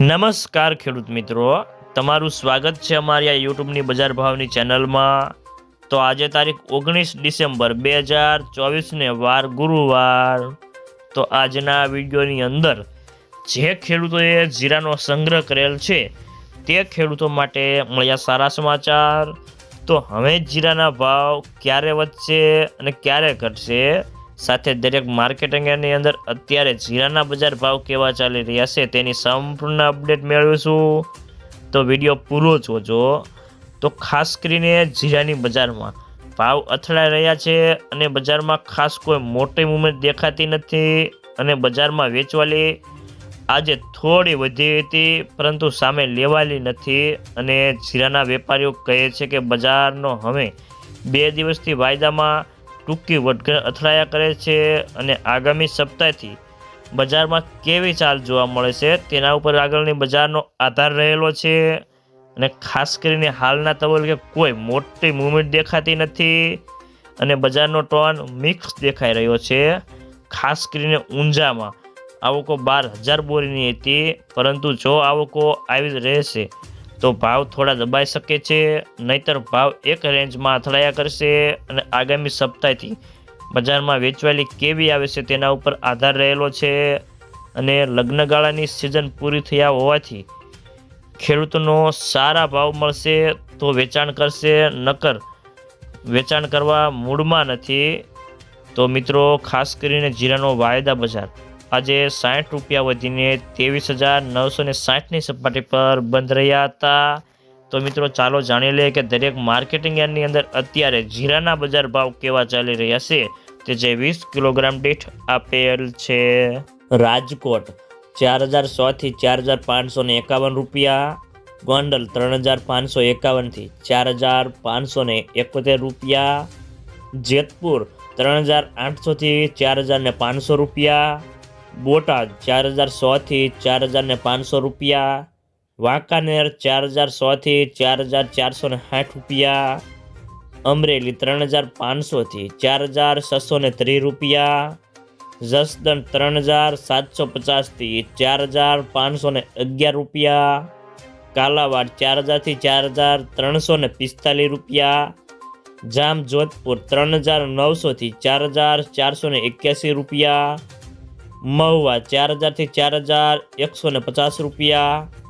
નમસ્કાર ખેડૂત મિત્રો. તમારું સ્વાગત છે અમારી આ યુટ્યુબની બજાર ભાવની ચેનલમાં. તો આજે તારીખ ઓગણીસ ડિસેમ્બર બે હજાર ચોવીસને વાર ગુરુવાર. તો આજના વિડીયોની અંદર જે ખેડૂતોએ જીરાનો સંગ્રહ કરેલ છે, તે ખેડૂતો માટે મળ્યા સારા સમાચાર. તો હવે જીરાના ભાવ ક્યારે વધશે અને ક્યારે ઘટશે? સાથે દરેક માર્કેટ અંગેની અંદર અત્યારે જીરાના બજાર ભાવ કેવા ચાલી રહ્યા છે તેની સંપૂર્ણ અપડેટ મેળવીશું. તો વીડિયો પૂરો જોજો. તો ખાસ કરીને જીરાની બજારમાં ભાવ અથડાઈ રહ્યા છે અને બજારમાં ખાસ કોઈ મોટી મુવમેન્ટ દેખાતી નથી અને બજારમાં વેચવાલી આજે થોડી વધી હતી, પરંતુ સામે લેવાલી નથી અને જીરાના વેપારીઓ કહે છે કે બજારનો હવે બે દિવસથી વાયદામાં ટૂંકી વધઘટ અથડાયા કરે છે અને આગામી સપ્તાહથી બજારમાં કેવી ચાલ જોવા મળે છે તેના ઉપર આગળની બજારનો આધાર રહેલો છે અને ખાસ કરીને હાલના તબક્કે કોઈ મોટી મૂવમેન્ટ દેખાતી નથી અને બજારનો ટોન મિક્સ દેખાઈ રહ્યો છે. ખાસ કરીને ઊંઝામાં આવકો બાર હજાર બોરીની હતી, પરંતુ જો આવકો આવી રહેશે તો ભાવ થોડા દબાઈ શકે છે, નહીતર ભાવ એક રેન્જમાં અથડાયા કરશે અને આગામી સપ્તાહથી બજારમાં વેચવાલી કેવી આવે છે તેના ઉપર આધાર રહેલો છે અને લગ્નગાળાની સિઝન પૂરી થયા હોવાથી ખેડૂતોનો સારા ભાવ મળશે તો વેચાણ કરશે, નકર વેચાણ કરવા મૂડમાં નથી. તો મિત્રો, ખાસ કરીને જીરાનો વાયદા બજાર. આજે સાઠ રૂપિયા વધીને ત્રેવીસ હજાર નવસો ને સાઠની સપાટી પર બંધ રહ્યા હતા. તો મિત્રો, ચાલો જાણી લઈએ કે દરેક માર્કેટિંગ યાર્ડની અંદર અત્યારે જીરાના બજાર ભાવ કેવા ચાલી રહ્યા છે તે જે વીસ કિલોગ્રામ દીઠ આપેલ છે. રાજકોટ ચાર હજાર સોથી ચાર હજાર પાંચસો એકાવન રૂપિયા. ગોંડલ ત્રણ હજાર પાંચસો એકાવનથી ચાર હજાર પાંચસો એકોતેર રૂપિયા. જેતપુર ત્રણ હજાર આઠસોથી ચાર હજાર પાંચસો રૂપિયા. બોટાદ ચાર હજાર સોથી ચાર હજાર ને પાંચસો રૂપિયા, વાંકાનેર ચાર હજાર સોથી ચાર હજાર ચારસો ને સાઠ રૂપિયા, અમરેલી ત્રણ હજાર પાંચસોથી ચાર હજાર છસો ને ત્રીસ રૂપિયા, જસદણ ત્રણ હજાર સાતસો પચાસથી ચાર હજાર પાંચસો ને અગિયાર રૂપિયા, કાલાવાડ ચાર હજારથી ચાર હજાર ત્રણસો ને પિસ્તાલીસ રૂપિયા જામ જોધપુર ત્રણ હજાર નવસોથી ચાર હજાર ચારસો ને એક્યાસી રૂપિયા મહુવા ચાર હજારથી ચાર હજાર એકસો ને પચાસ રૂપિયા.